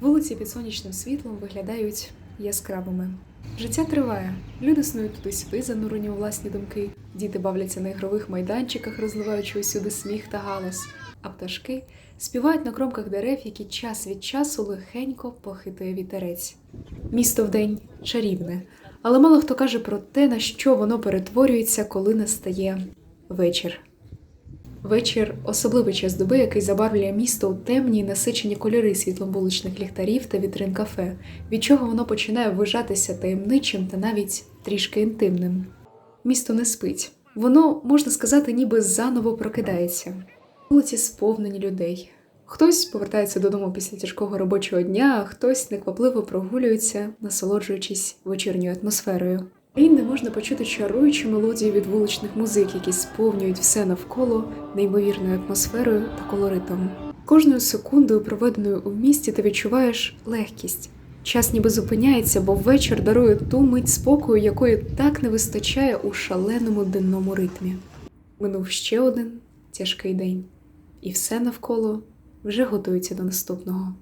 Вулиці під сонячним світлом виглядають яскравими. Життя триває. Люди снують туди-сюди, занурені у власні думки. Діти бавляться на ігрових майданчиках, розливаючи усюди сміх та галас. А пташки співають на кромках дерев, які час від часу легенько похитує вітерець. Місто вдень чарівне, але мало хто каже про те, на що воно перетворюється, коли настає вечір. Вечір особливий час доби, який забарвлює місто у темні насичені кольори світлом вуличних ліхтарів та вітрин кафе, від чого воно починає вважатися таємничим та навіть трішки інтимним. Місто не спить. Воно, можна сказати, ніби заново прокидається. Вулиці сповнені людей. Хтось повертається додому після тяжкого робочого дня, а хтось неквапливо прогулюється, насолоджуючись вечірньою атмосферою. Інде можна почути чаруючу мелодію від вуличних музик, які сповнюють все навколо неймовірною атмосферою та колоритом. Кожною секундою, проведеною у місті, ти відчуваєш легкість. Час ніби зупиняється, бо вечір дарує ту мить спокою, якої так не вистачає у шаленому денному ритмі. Минув ще один тяжкий день, і все навколо вже готується до наступного.